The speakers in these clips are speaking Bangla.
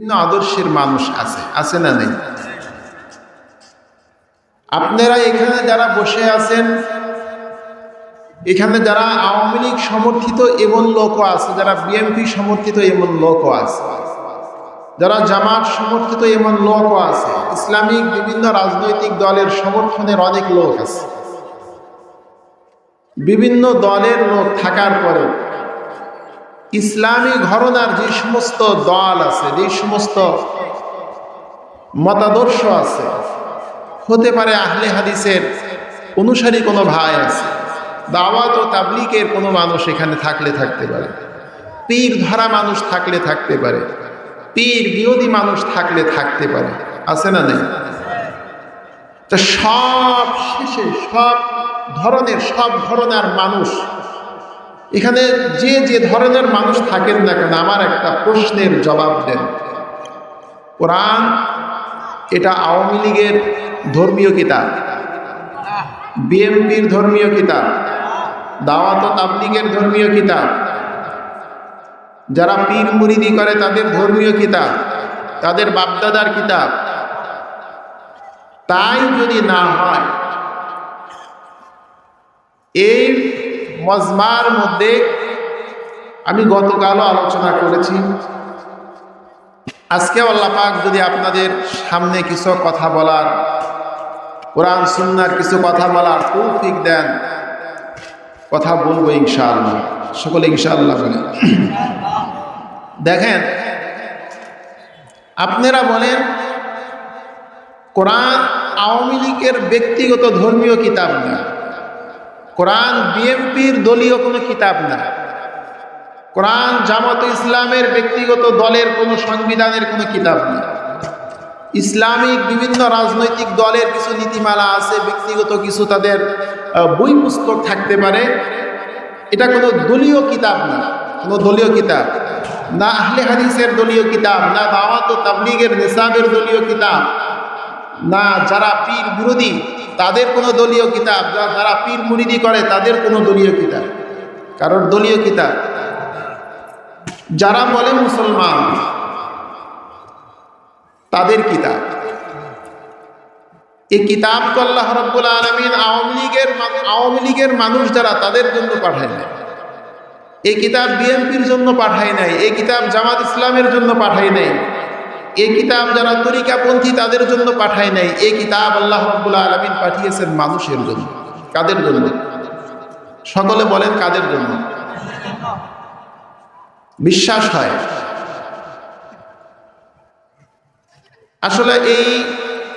বিভিন্ন আদর্শের মানুষ আছে আছে না নেই? আপনারা এখানে যারা বসে আছেন, এখানে যারা আওয়ামী লীগ সমর্থিত এমন লোকও আছে, যারা বিএনপি সমর্থিত এমন লোকও আছে, যারা জামাত সমর্থিত এমন লোকও আছে, ইসলামিক বিভিন্ন রাজনৈতিক দলের সমর্থনের অনেক লোক আছে। বিভিন্ন দলের লোক থাকার পরেও ইসলামী ঘরনার যে সমস্ত দল আছে, যে সমস্ত মতাদর্শ আছে, হতে পারে আহলে হাদিসের অনুসারী কোনো ভাই আছে, দাওয়াত ও তাবলিকের কোনো মানুষ এখানে থাকলে থাকতে পারে, পীর ধরা মানুষ থাকলে থাকতে পারে, পীর বিরোধী মানুষ থাকলে থাকতে পারে, আছে না নেই? তা সব শেষে সব ধরনের সব ধরনের মানুষ এখানে যে যে ধরনের মানুষ থাকেন না কেন, আমার একটা প্রশ্নের জবাব দেন। কোরআন এটা আওয়ামী লীগের ধর্মীয় কিতাব। বিএমপির ধর্মীয় কিতাব। দাওয়াত তাবলিগের ধর্মীয় কিতাব। যারা পীর মুরিদি করে তাদের ধর্মীয় কিতাব, তাদের বাপদাদার কিতাব। তাই যদি না হয়, এই মজমার মধ্যে আমি গতকালও আলোচনা করেছি। আজকে আল্লাপাক যদি আপনাদের সামনে কিছু কথা বলার, কোরআন, সুন্নার কিছু কথা বলার তৌফিক দেন, কথা বলব ইনশাআল্লাহ। সকলে ইনশাআল্লাহ বলে দেখেন, আপনারা বলেন, কোরআন আওয়ামী লীগের ব্যক্তিগত ধর্মীয় কিতাব না। কোরআন বিএনপির দলীয় কোনো কিতাব না। কোরআন জামাত ইসলামের ব্যক্তিগত দলের কোনো সংবিধানের কোনো কিতাব না। ইসলামিক বিভিন্ন রাজনৈতিক দলের কিছু নীতিমালা আছে, ব্যক্তিগত কিছু তাদের বই পুস্তক থাকতে পারে। এটা কোনো দলীয় কিতাব না, কোনো দলীয় কিতাব। না আহলে হাদিসের দলীয় কিতাব, না দাওয়াত ও তাবলিগের নিসাবের দলীয় কিতাব, না যারা পীর বিরোধী তাদের কোনো দলীয় কিতাব, যা- যারা পীর মুরিদি করে, তাদের কোনো দলীয় কিতাব। কারোর দলীয় কিতাব? যারা বলে মুসলমান, তাদের কিতাব। এই কিতাব তো আল্লাহ রব্বুল আলমিন আওয়ামী লীগের আওয়ামী লীগের মানুষ যারা, তাদের জন্য পাঠায় নাই। এই কিতাব বিএনপির জন্য পাঠায় নাই, এই কিতাব জামাত ইসলামের জন্য পাঠায় নাই। এই কিতাব যারা তরিকাপন্থী তাদের জন্য পাঠায় নাই এই কিতাব আল্লাহ রব্বুল আলমিন পাঠিয়েছেন মানুষের জন্য। কাদের জন্য? সকলে বলেন কাদের জন্য? বিশ্বাস হয়। আসলে এই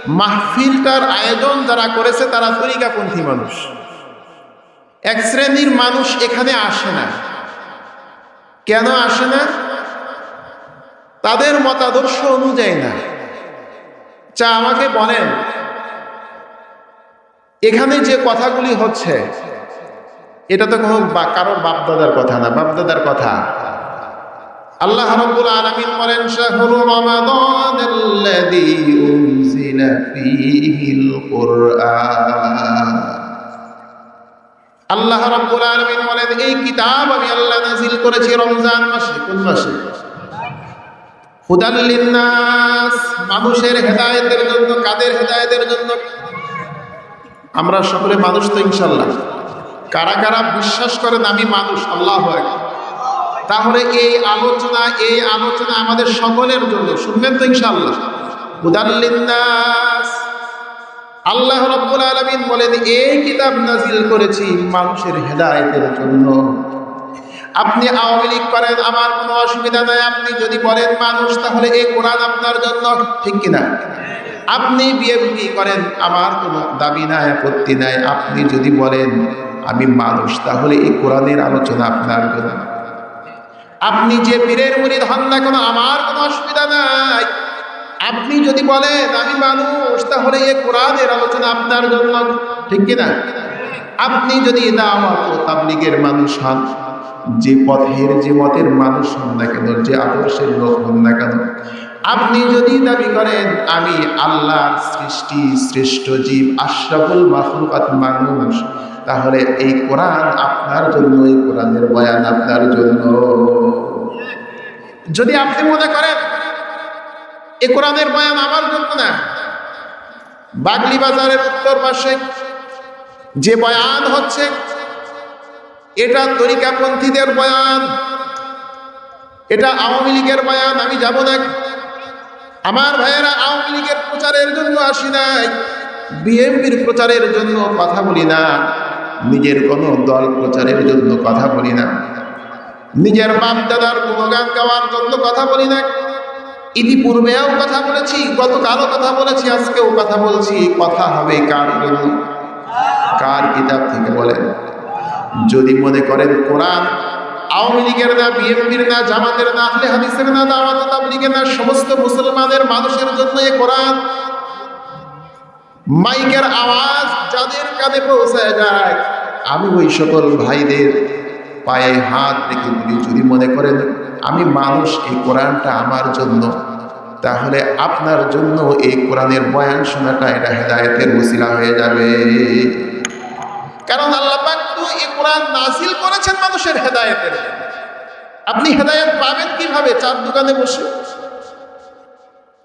মাহফিলটার আয়োজন যারা করেছে তারা তরিকাপন্থী মানুষ। এক শ্রেণির মানুষ এখানে আসে না। কেন আসে না? তাদের মতাদর্শ অনুযায়ী না। চা আমাকে বলেন, এখানে যে কথাগুলি হচ্ছে, এটা তো কোনো কারোর বাপদাদার কথা না, বাপদাদার কথা। আল্লাহ রাব্বুল আলামিন বলেন, শাহরু রমাদানাল্লাযী উনজিলা ফীহিল কুরআন। আল্লাহ আলামিন বলেন, এই কিতাব আমি আল্লাহ নাযিল করেছি রমজান মাসে, কোন মাসে? মানুষের হেদায়েতের জন্য, কাদের হেদায়েতের জন্য? আমরা সকলে মানুষ তো ইনশাল্লাহ কারা কারা বিশ্বাস করেন আমি মানুষ, আল্লাহ তাহলে এই আলোচনা এই আলোচনা আমাদের সকলের জন্য, শুনবেন তো ইনশাল্লাহ হুদাল্লিন্নাস আল্লাহ রাব্বুল আলামিন বলেন, এই কিতাব নাজিল করেছি মানুষের হেদায়েতের জন্য। আপনি আওয়ামী লীগ করেন, আমার কোনো অসুবিধা নাই। আপনি যদি বলেন মানুষ, তাহলে এই কোরআন আপনার জন্য। ঠিক কিনা? আপনি বিএমপি করেন, আমার কোনো দাবি নাই, আপত্তি নাই। আপনি যদি বলেন আমি মানুষ, তাহলে এই কোরআনের আলোচনা আপনার জন্য। আপনি যে পীরের মুরিদ হন না কোনো, আমার কোনো অসুবিধা নাই। আপনি যদি বলেন আমি মানুষ, তাহলে এ কোরআনের আলোচনা আপনার জন্য। ঠিক কিনা? আপনি যদি দাওয়াত ও তাবলিগের মানুষ হন যে পথের, যে মতের মানুষ হন না কেন, যে আদর্শের লোক হন না কেন। আপনি যদি দাবি করেন, আমি আল্লাহর সৃষ্টি, শ্রেষ্ঠ জীব, আশরাফুল মাহলুকাত মানুষ, তাহলে এই কোরআন আপনার জন্য, এই কোরআনের বয়ান আপনার জন্য। যদি আপনি মনে করেন, এ কোরআনের বয়ান আমার জন্য না, বাগলি বাজারের উত্তর পাশে যে বয়ান হচ্ছে এটা তরিকাপন্থীদের বয়ান, এটা আওয়ামী লীগের বয়ান, আমি যাব না। আমার ভাইয়েরা আওয়ামী লীগের প্রচারের জন্য আসি নাই, বিএনপির প্রচারের জন্য কথা বলি না, নিজের কোনো দল প্রচারের জন্য কথা বলি না, নিজের বাপ দাদার গুণগান গাওয়ার জন্য কথা বলি না। ইতিপূর্বেও কথা বলেছি, গতকালও কথা বলেছি, আজকেও কথা বলছি, কথা হবে কার জন্য? কার কিতাব থেকে বলেন? যদি মনে করেন কোরআন আওয়ামী লীগের না, বিএনপির না, জামাতের না, আহলে হাদিসের না, দাওয়াত তাবলীগের না, সমস্ত মুসলমানের মানুষের জন্য এই কোরআন। মাইকের আওয়াজ যাদের কানে পৌঁছায় যায়, আমি ওই সকল ভাইদের পায়ে হাত রেখে বলি যদি মনে করেন আমি মানুষ, এই কোরআনটা আমার জন্য, তাহলে আপনার জন্য এই কোরআনের বয়ান শোনাটা, এটা হেদায়েতের ওসিলা হয়ে যাবে। কারণ আল্লাহ কোরআন নাজিল করেছেন মানুষের হেদায়েতের। আপনি হেদায়েত পাবেন কীভাবে? চার দোকানে বসে।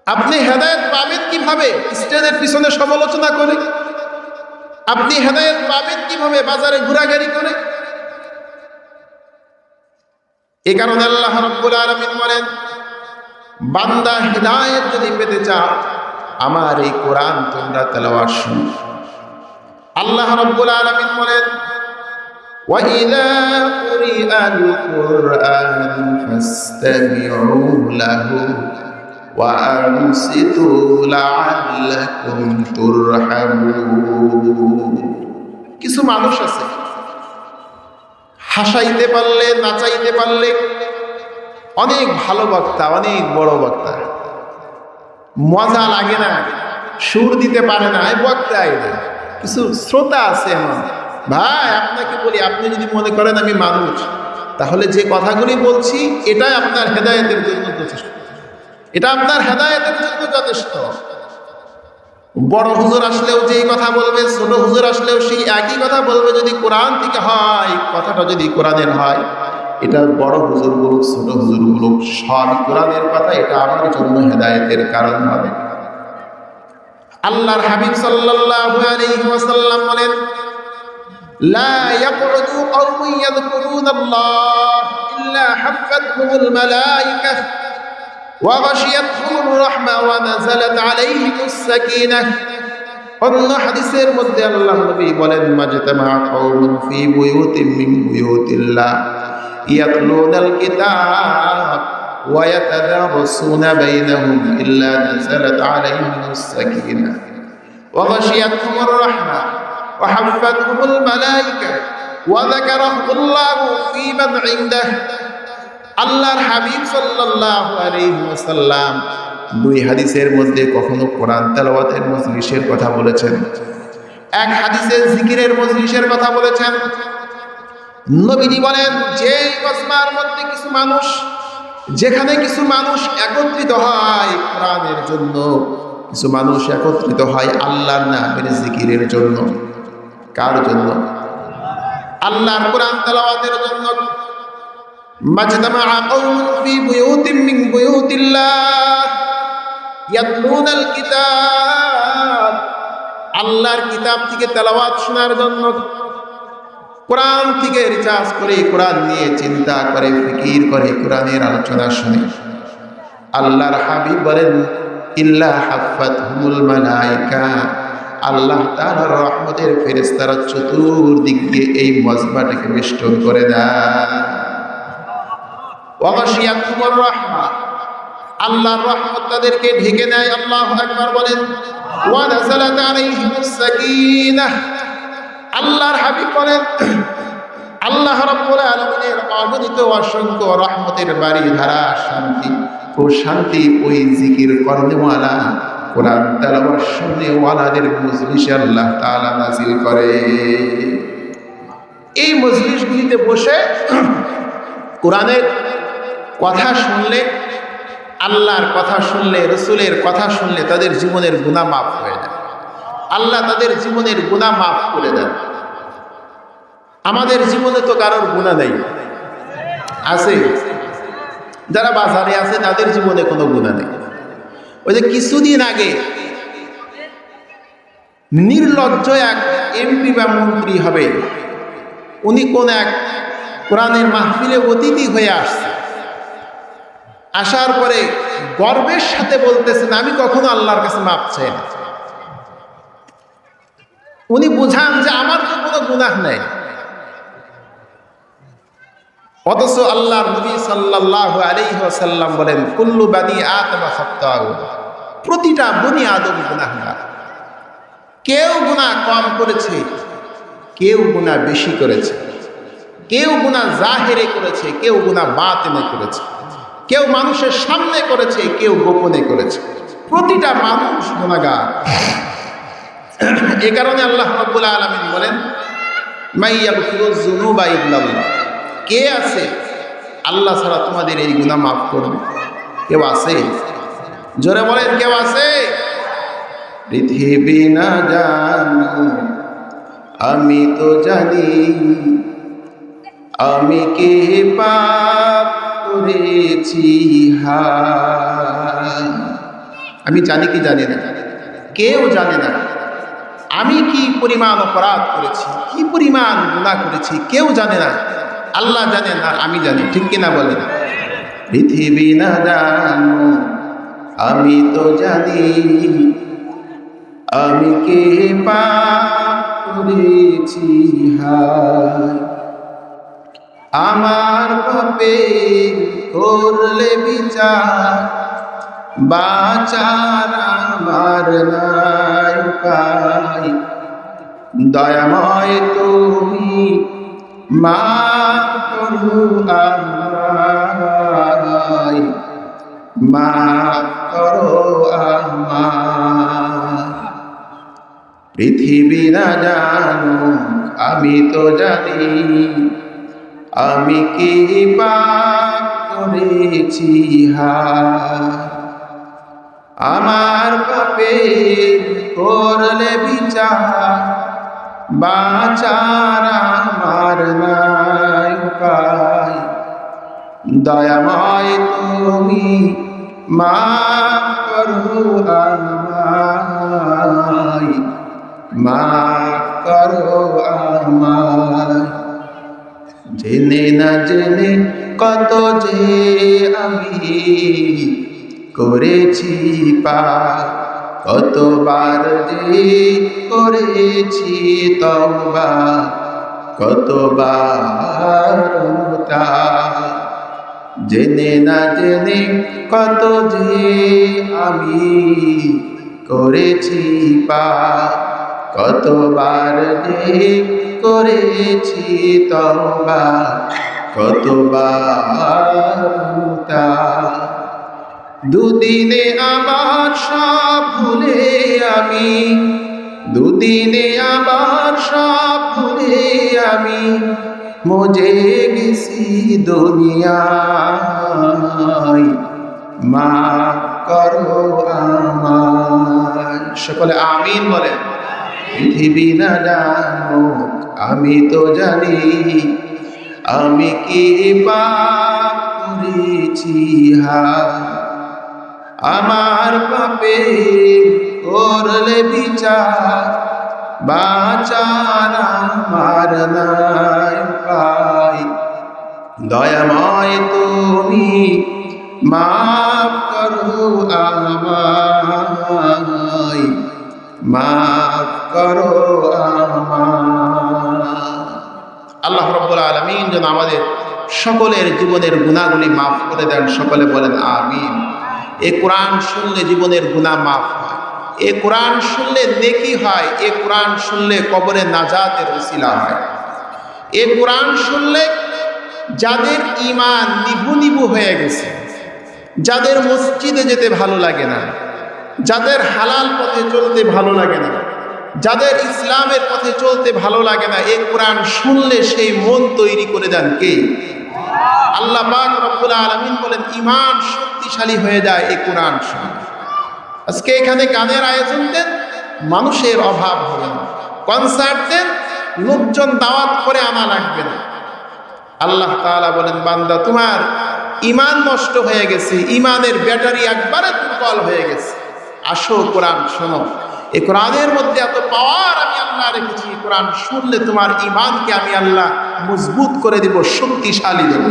আপনি হেদায়েত পাবেন কীভাবে? স্টেজের পিছনে সমালোচনা করে। আপনি হেদায়েত পাবেন কীভাবে? বাজারে ঘোরাঘুরি করে। এ কারণে আল্লাহ রাব্বুল আলামিন বলেন, বান্দা হেদায়েত যদি পেতে চাও, আমার এই কোরআন তোমরা তেলাওয়াত শুনো। আল্লাহ রাব্বুল আলামিন বলেন وَإِذَا قُرِئَ الْقُرْآنُ فَاسْتَمِعُوا لَهُ وَأَنصِتُوا لَعَلَّكُمْ تُرْحَمُونَ কিছু মানুষ আছে হাসাইতে পারলে নাচাইতে পারলে অনেক ভালো বক্তা অনেক বড় বক্তা মজা লাগে না সুর দিতে পারে না এই বক্তাই না কিছু শ্রোতা আছে এমন ভাই, আপনাকে বলি, আপনি যদি মনে করেন আমি মানুষ, তাহলে যে কথাগুলি বলছি, এটাই আপনার হেদায়েতের জন্য যথেষ্ট। এটা আপনার হেদায়েতের জন্য যথেষ্ট। বড় হুজুর আসলেও যেই কথা বলবে, ছোট হুজুর আসলেও সেই একই কথা বলবে যদি কোরআন থেকে হয়, কথাটা যদি কোরআনের হয়, এটা বড় হুজুর বলুক ছোট হুজুর বলুক সব কোরআনের কথা, এটা আমার জন্য হেদায়েতের কারণ হবে। আল্লাহর হাবিব সাল্লাল্লাহু আলাইহি ওয়াসাল্লাম বলেন লা ইয়াকউদু কওমুন ইয়াযকুরুনাল্লাহ ইল্লা হাফাতহুমুল মালায়েকাহ وغشيتهم الرحمة ونزلت عليهم السكينة অন্য হাদিসের মধ্যে আল্লাহ নবী বলেন মাজতামা কওমুন ফি বুয়ুতিন মিন বুয়ুতিল্লাহ ইয়াতলুনাল কিতাব ওয়া ইয়াতাদারাসুনা বাইনাহুম ইল্লা নাযালাত আলাইহিমুস সাকিনাহ ওয়া গাশিয়াতহুমুর রাহমা হাফাতহুমুল মালায়েকা ওয়া যাকারাহুল্লাহু ফি মান ইনদাহ আল্লাহর হাবিব সাল্লাল্লাহু আলাইহি ওয়াসাল্লাম দুই হাদিসের মধ্যে কখনো কোরআন তেলাওয়াতের মজলিসের কথা বলেছেন। এক হাদিসে জিকিরের মজলিসের কথা বলেছেন। নবীজি বলেন যে মজমার মধ্যে কিছু মানুষ, যেখানে কিছু মানুষ একত্রিত হয় কোরআনের জন্য, কিছু মানুষ একত্রিত হয় আল্লাহর নামের জিকিরের জন্য। কার জন্য? আল্লাহর কোরআন তেলাওয়াতের জন্য। মাজতামা কওমুন ফি বুয়ুতিন মিন বুয়ুতিল্লাহ। ইয়াতলুনাল কিতাব। আল্লাহর কিতাব থেকে তেলাওয়াত শোনার জন্য। কোরআন থেকে রিচার্জ করে কোরআন নিয়ে চিন্তা করে, ফিকির করে কোরআনের আলোচনা শুনে। আল্লাহর হাবিব বলেন, ইল্লা হাফাত হুমুল মালাইকা। আল্লাহ তাআলার রহমতের ফেরেশতারা চতুর্দিক দিয়ে এই মজমাটাকে বেষ্টন করে দেয়। রাহমা। আল্লাহর রহমত তাদেরকে ঢেকে নেয় আল্লাহ আকবার বলেন আল্লাহর হাবিব বলেন, আল্লাহ রাব্বুল অগণিত অসংখ্য রহমতের বাড়ি ধারা শান্তি ও শান্তি ওই জিকির করনেওয়ালা কোরআন তেলাওয়াত শুননেওয়ালাদের মজলিসে আল্লাহ তাআলা নাজিল করে। এই মজলিসগুলিতে বসে কোরআনের কথা শুনলে, আল্লাহর কথা শুনলে, রসুলের কথা শুনলে তাদের জীবনের গুণা মাফ হয়ে যায়। আল্লাহ তাদের জীবনের গুণা মাফ করে দেন। আমাদের জীবনে তো কারোর গুণা নেই। আছে। যারা বাজারে আছে তাদের জীবনে কোনো গুণা নেই। ওই যে কিছুদিন আগে নির্লজ্জ এক এমপি বা মন্ত্রী হবে। উনি কোন এক কোরআনের মাহফিলে অতিথি হয়ে আসছে। আসার পরে গর্বের সাথে বলতেছেন, আমি কখনো আল্লাহর কাছে মাপ চাই না। উনি বুঝান যে আমার তো কোনো গুনাহ নেই। অথচ আল্লাহ নবী সাল্লাল্লাহু আলাইহি ওয়াসাল্লাম বলেন, কুল্লু বানি খাত্তাউ প্রতিটা বনি আদম গুনাহগার কেউ গুনাহ কম করেছে, কেউ গুনাহ বেশি করেছে। কেউ গুনাহ জাহেরে করেছে, কেউ গুনাহ বাতিনে করেছে। কেউ মানুষের সামনে করেছে, কেউ গোপনে করেছে। প্রতিটা মানুষ গুনাহগার। এ কারণে আল্লাহ রাব্বুল আলামিন বলেন মাইয়াগফিরুজ যুনুবা ইল্লাল্লাহ। কে আছে? আল্লাহ ছাড়া তোমাদের এই গুনাহ মাফ করবে। কেউ আছে? জোরে বলেন, কেউ আছে? পৃথিবী না জানো, আমি তো জানি। আমি কে পাপ করেছি আমি জানি কি জানি না। কেউ জানে না। আমি কি পরিমাণ অপরাধ করেছি? কি পরিমাণ গুণা করেছি? কেউ জানে না। আল্লাহ জানেন আর আমি জানি, ঠিক কিনা বলেন পৃথিবী না জানো, আমি তো জানি। আমি কে পাপ আমার পাপে করলে বিচার, বাচার আমার নাই উপায়। দয়াময় তুমি করু করো পৃথিবী না জানো আমি তো জানি, আমি কি করেছি হায়। আমার পাপে করলে বিচার বাচার আমার নাই উপায়। দয়াময় তুমি মা করো আমায়। মা করো আমায়। জেনে না জেনে কত যে আমি করেছি পা কতবার যে করেছি তবা কতবার জেনে না জেনে কত যে আমি করেছি পা, কতবার যে করেছি তবা কতবার তা দুদিনে আমার সব ভুলে আমি, দুদিনে আমার সব ভুলে আমি, মজে গেছি দুনিয়ায়। মা করো আমার। সকলে আমিন বলেন। পৃথিবী না জানো আমি তো জানি, আমি কি পাপ করেছি হা আমার পাপে করলে বিচার বাচার পাই। দয়াময় তুমি মাফ করো আমায়, মাফ করো আল্লাহ রব্বুল আলমিন যেন আমাদের সকলের জীবনের গুণাগুলি মাফ করে দেন, সকলে বলেন আমিন। এ কোরআন শুনলে জীবনের গুণা মাফ হয়। এ কোরআন শুনলে নেকি হয়। এ কোরআন শুনলে কবরে নাজাতের উসিলা হয়। এ কোরআন শুনলে যাদের ইমান নিভু নিভু হয়ে গেছে, যাদের মসজিদে যেতে ভালো লাগে না, যাদের হালাল পথে চলতে ভালো লাগে না, যাদের ইসলামের পথে চলতে ভালো লাগে না, এ কোরআন শুনলে সেই মন তৈরি করে দেন কে? আল্লাহ পাক রব্বুল আলমিন বলেন ইমান শক্তিশালী হয়ে যায় এই কোরআন আজকে এখানে গানের আয়োজন দেন, মানুষের অভাব হবে না। কনসার্ট দেন, লোকজন দাওয়াত করে আনা লাগবে না। আল্লাহ তাআলা বলেন, বান্দা, তোমার ইমান নষ্ট হয়ে গেছে ইমানের ব্যাটারি একবারে দুর্বল হয়ে গেছে। আসো কোরআন শোনো। এই কোরআনের মধ্যে এত পাওয়ার আমি রেখেছি কোরআন শুনলে তোমার ইমানকে আমি আল্লাহ মজবুত করে দিব, শক্তিশালী দেব।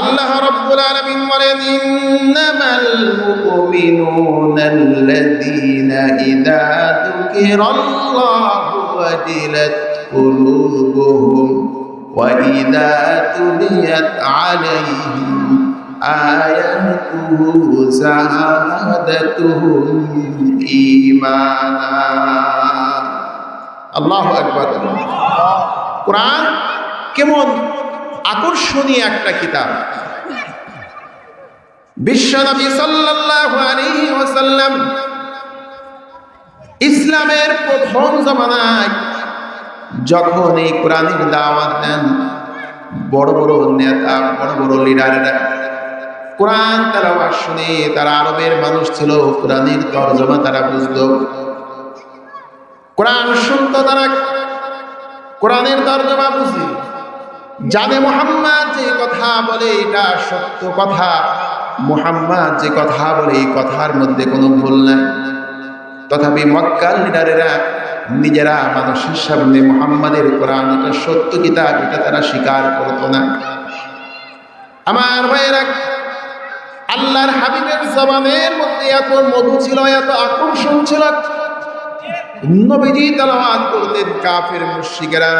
আল্লাহ রব্বুল আলামিন বলেন, ইন্নামাল মুমিনুনা আল্লাযীনা ইযা যুকিরাল্লাহু ওয়াজিলাত কুলুবুহুম, ওয়া ইযা তুলিয়াত আলাইহিম আয়াতুহু যাদাতুহুম ঈমানা আল্লাহু আকবার। কোরআন কেমন আকর্ষণীয় একটা কিতাব। বিশ্বনবী সাল্লাল্লাহু আলাইহি ওয়াসাল্লাম ইসলামের প্রথম জমানায় যখন এই কোরআনের দাওয়াত দেন, বড় বড় নেতা, বড় বড় লিডারেরা কোরআন তারা শুনে তারা আরবের মানুষ ছিল, কোরআনের তর্জমা তারা বুঝত। কোরআন শুনতো তারা, কোরআনের তর্জমা বুঝি। জানে মোহাম্মদ যে কথা বলে, এটা সত্য কথা। মোহাম্মদ যে কথা বলে, এই কথার মধ্যে কোনো ভুল নাই। তথাপি মক্কাল লিডারেরা, নিজেরা মানুষের সামনে মোহাম্মদের কোরআন, এটা সত্য কিতাব, এটা তারা স্বীকার করতো না। আমার ভাইয়েরা আল্লাহর হাবিবের জবানের মধ্যে এত মধু ছিল, এত আকর্ষণ ছিল। নবীজি তালাওয়াত করতেন কাফের মুশরিকেরা,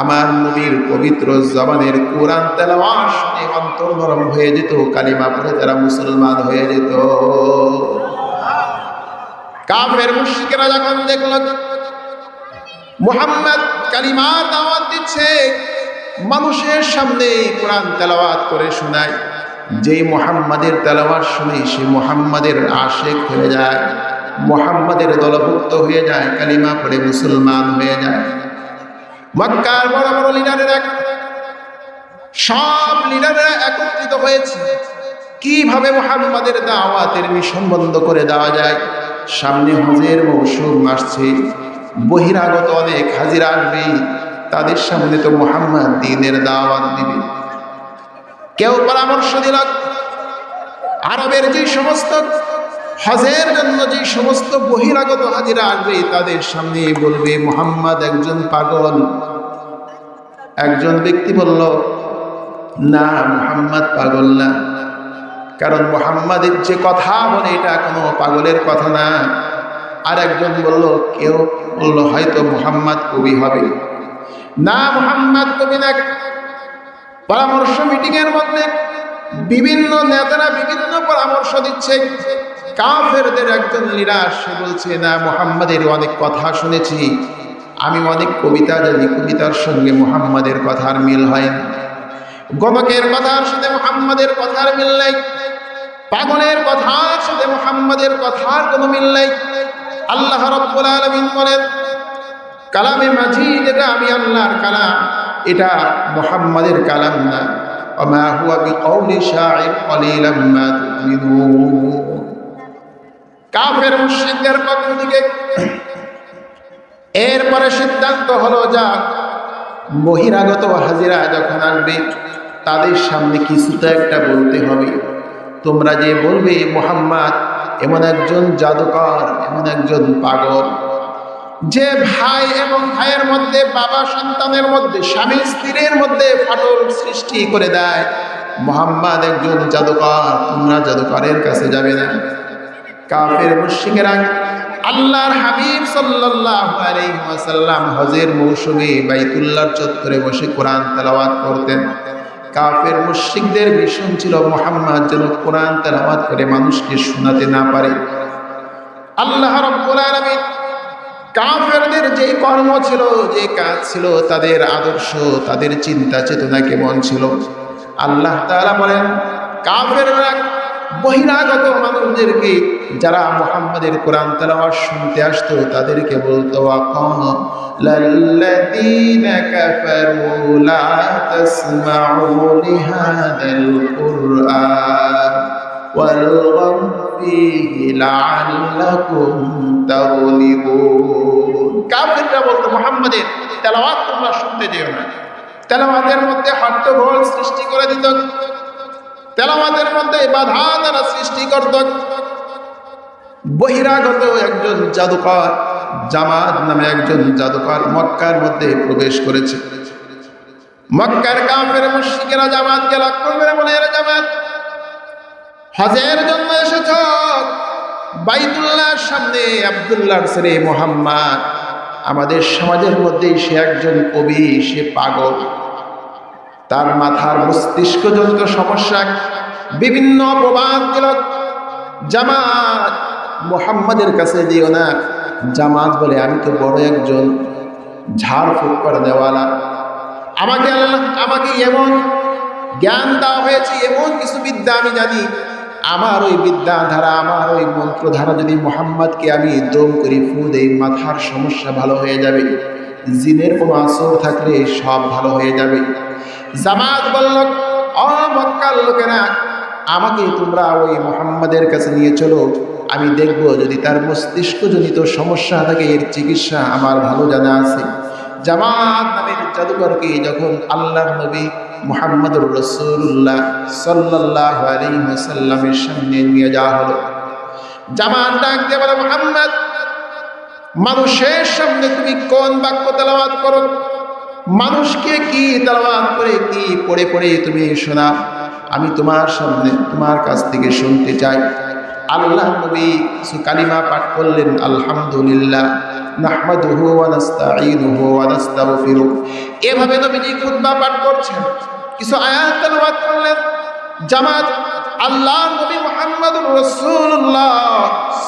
আমার নবীর পবিত্র জবানের কোরআন তেলাওয়াত শুনে অন্তর নরম হয়ে যেত, কালিমা পড়ে তারা মুসলমান হয়ে যেত। কাফের মুশরিকেরা যখন দেখল, মুহাম্মদ কালিমা দাওয়াত দিচ্ছে, মানুষের সামনে কোরআন তেলাওয়াত করে শোনায়। যেই মোহাম্মদের তেলাওয়াত শুনে সে মোহাম্মদের আশেক হয়ে যায়, মোহাম্মদের দলভুক্ত হয়ে যায়, কালিমা পড়ে মুসলমান হয়ে যায়। মক্কার বড় বড় লিডারেরা সব লিডাররা একত্রিত হয়েছে। কীভাবে মোহাম্মদের দাওয়াতের মিশন বন্ধ করে দেওয়া যায়? সামনে হজের মৌসুম আসছে, বহিরাগত অনেক হাজিরা আসবে, তাদের সামনে তো মোহাম্মদ দিনের দাওয়াত দিবে। কেউ পরামর্শ দিল, আরবের যে সমস্ত হজের জন্য যে সমস্ত বহিরাগত হাজিরা আসবে, তাদের সামনে বলবে, মোহাম্মদ একজন পাগল। একজন ব্যক্তি বলল, না, মোহাম্মদ পাগল না। কারণ মোহাম্মদের যে কথা বলে, এটা কোনো পাগলের কথা না। আর একজন বলল, কেউ বলল হয়তো মোহাম্মদ কবি হবে। না, মোহাম্মদ কবি না। পরামর্শ মিটিংয়ের মধ্যে বিভিন্ন নেতারা বিভিন্ন পরামর্শ দিচ্ছে। কাফেরদের একজন নিরাশ, সে বলছে, না, মোহাম্মদের অনেক কথা শুনেছি। আমি অনেক কবিতা জানি, কবিতার সঙ্গে মোহাম্মদের কথার মিল হয় না। গমকের কথার সাথে মোহাম্মদের কথার মিল নাই। পাগলের কথার সাথে মোহাম্মদের কথার কোনো মিল নাই। আল্লাহ রব্বুল আলমিন বলেন, কালামে মাঝি যেটা আমি আল্লাহর কালাম। এটা মোহাম্মদের কালাম না وما هو بقول شاعر قليلا ما تؤمنون কাফের মুশরিকদের পক্ষ থেকে এরপরে সিদ্ধান্ত হলো যা বহিরাগত হাজিরা যখন আসবে তাদের সামনে কিছু তো একটা বলতে হবে তোমরা যে বলবে মোহাম্মদ এমন একজন জাদুকর এমন একজন পাগল যে ভাই এবং ভাইয়ের মধ্যে, বাবা সন্তানের মধ্যে, স্বামী স্ত্রীর মধ্যে ফাটল সৃষ্টি করে দেয়। মোহাম্মদ একজন জাদুকর, তোমরা জাদুকরের কাছে যাবে না। কাফের মুশিকেরা আল্লাহর হাবিব ওয়াসাল্লাম হজের মৌসুমে বাইতুল্লাহর চত্বরে বসে কোরআন তেলাওয়াত করতেন। কাফের মুশরিকদের মিশন ছিল মোহাম্মদ যেন কোরআন তেলাওয়াত করে মানুষকে শোনাতে না পারে। আল্লাহ রাব্বুল আলামিন কাফেরদের যে কর্ম ছিল, যে কাজ ছিল, তাদের আদর্শ, তাদের চিন্তা চেতনা কেমন ছিল? আল্লাহ তাআলা বলেন, কাফেররা বহিরাগত মানুষদেরকে, যারা মোহাম্মদের কোরআন তেলাওয়াত শুনতে আসতো, তাদেরকে বলতো কাফারু কুরআন। ওয়ালগাউ ফীহি লাআল্লাকুম তাগলিবুন। কাফেররা বলতো, মোহাম্মদের তেলাওয়াত তোমরা শুনতে যেও না। তেলাওয়াতের মধ্যে হট্টগোল সৃষ্টি করে দিত। তেলাওয়াতের মধ্যে বাধা দ্বারা সৃষ্টি করত। বহিরাগত একজন জাদুকর, জামাত নামে একজন জাদুকর মক্কার মধ্যে প্রবেশ করেছে। মক্কার কাফের মুশরিকেরা জামাতকে লক্ষ্য করে বলে এরা জামাত। হজের জন্য এসেছ? বাইতুল্লাহর সামনে আব্দুল্লাহর ছেলে মোহাম্মদ। আমাদের সমাজের মধ্যেই সে একজন কবি, সে পাগল। তার মাথার মস্তিষ্কজনিত সমস্যা, বিভিন্ন প্রবাদ দিল। জামাত, মোহাম্মদের কাছে দিও না। জামাত বলে, আমি তো বড় একজন ঝাড়ফুঁক করে দেওয়ালা। আমাকে আল্লাহ, আমাকে এমন জ্ঞান দেওয়া হয়েছে, এমন কিছু বিদ্যা আমি জানি। আমার ওই বিদ্যা ধারা আমার ওই মন্ত্র ধারা যদি মোহাম্মদকে আমি দম করি, ফু দেই, মাথার সমস্যা ভালো হয়ে যাবে। জিনের কোনো আসর থাকলে সব ভালো হয়ে যাবে। জামাত বলল অ মক্কার লোকেরা, আমাকে তোমরা ওই মোহাম্মদের কাছে নিয়ে চলো। আমি দেখব যদি তার মস্তিষ্কজনিত সমস্যা থাকে, এর চিকিৎসা আমার ভালো জানা আছে। জামাত নামের জাদুকরকে যখন আল্লাহর নবী মুহাম্মদুর রসুল্লাহ সাল্লাহ আলিমসাল্লামের সামনে নিয়ে যাওয়া হলো। জামাত ডাক দিয়ে বলে, মোহাম্মদ, মানুষের সামনে তুমি কোন বাক্য তেলাওয়াত করো? মানুষকে কি তেলাওয়াত করে কি পড়ে পড়ে তুমি শোনাও আমি তোমার সামনে, তোমার কাছ থেকে শুনতে চাই। আল্লাহ নবী কিছু কালিমা পাঠ করলেন, আলহামদুলিল্লাহ, নাহমাদুহু ওয়া নাস্তাঈনুহু ওয়া নাস্তাগফিরুহ। এভাবে নবীজি খুতবা পাঠ করছেন। কিছু আয়াত তেলাওয়াত করলেন। জামাত আল্লাহ নবী মুহাম্মদুর রাসূলুল্লাহ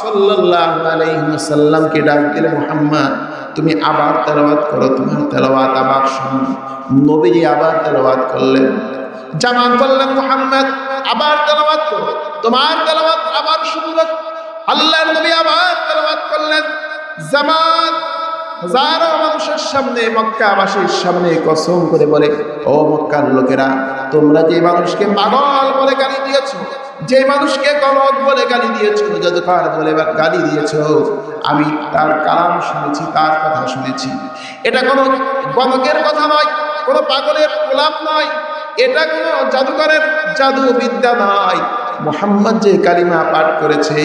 সাল্লাল্লাহু আলাইহি ওয়াসাল্লামকে ডাক দিলে, মুহাম্মদ, তুমি আবার তেলাওয়াত করো, তোমার তেলাওয়াত আবার শুনো। নবীজি আবার তেলাওয়াত করলেন। জামাত বললেন, মুহাম্মদ, আবার তেলাওয়াত করো, তোমার তেলাওয়াত আবার শুনলেন আল্লাহর নবী আবার তেলাওয়াত করলেন। জামাত মানুষের সামনে মক্কাবাসীর সামনে বলে তোমরা যে মানুষকে বলে গালি দিয়েছ, যে মানুষকে বলে বলে গালি দিয়েছ, আমি তার কালাম শুনেছি, তার কথা শুনেছি। এটা কোনো গণকের কথা নয়, কোনো পাগলের গোলাপ নয়। এটা কোনো জাদুকরের জাদু বিদ্যা নয়। মোহাম্মদ যে কালিমা পাঠ করেছে,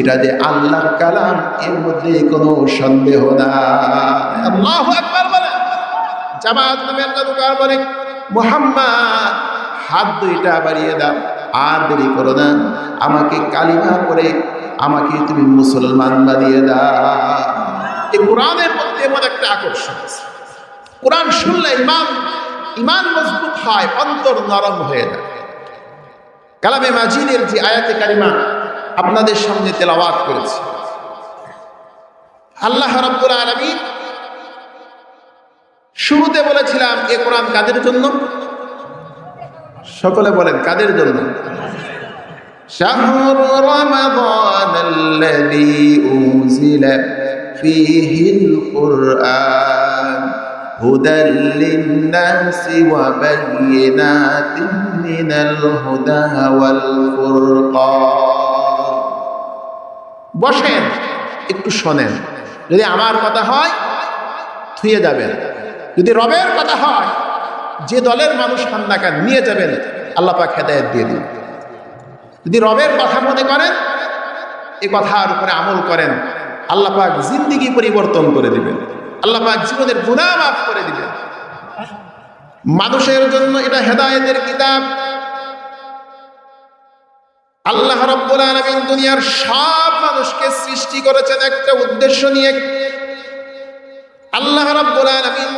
এটা যে আল্লাহর কালাম, এর মধ্যে কোনো সন্দেহ না আল্লাহ একবার বলে। মোহাম্মদ, হাত দুইটা বাড়িয়ে দাও, আর দেরি করো না। আমাকে কালিমা করে আমাকে তুমি মুসলমান বানিয়ে দাও। এই কোরআনের মধ্যে এমন একটা আকর্ষণ আছে। কোরআন শুনলে ইমান ইমান মজবুত হয় অন্তর নরম হয়ে যায় কালামে মাজিদের যে আয়াতে কারিমা আপনাদের সামনে তেলাওয়াত করেছে আল্লাহ রাব্বুল আলামিন শুরুতে বলেছিলাম এ কোরআন কাদের জন্য সকলে বলেন কাদের জন্য শাহরু রমাদান الذي أنزل فيه القرآن هدى للناس وبينات من الهدى والفرقان বসেন একটু শোনেন যদি আমার কথা হয় থুয়ে যাবেন যদি রবের কথা হয় যে দলের মানুষ হান্নাকা নিয়ে যাবেন আল্লাহ পাক হেদায়ত দিয়ে দিন যদি রবের কথা মনে করেন এই কথার উপরে আমল করেন আল্লাহ পাক জিন্দিগি পরিবর্তন করে দিবেন আল্লাহ পাক জীবনের গুণা মাফ করে দিবেন মানুষের জন্য এটা হেদায়েতের কিতাব। আল্লাহ রব্বুল আলমিন দুনিয়ার সব মানুষকে সৃষ্টি করেছেন একটা উদ্দেশ্য নিয়ে। আল্লাহ রব্বুল আলামিন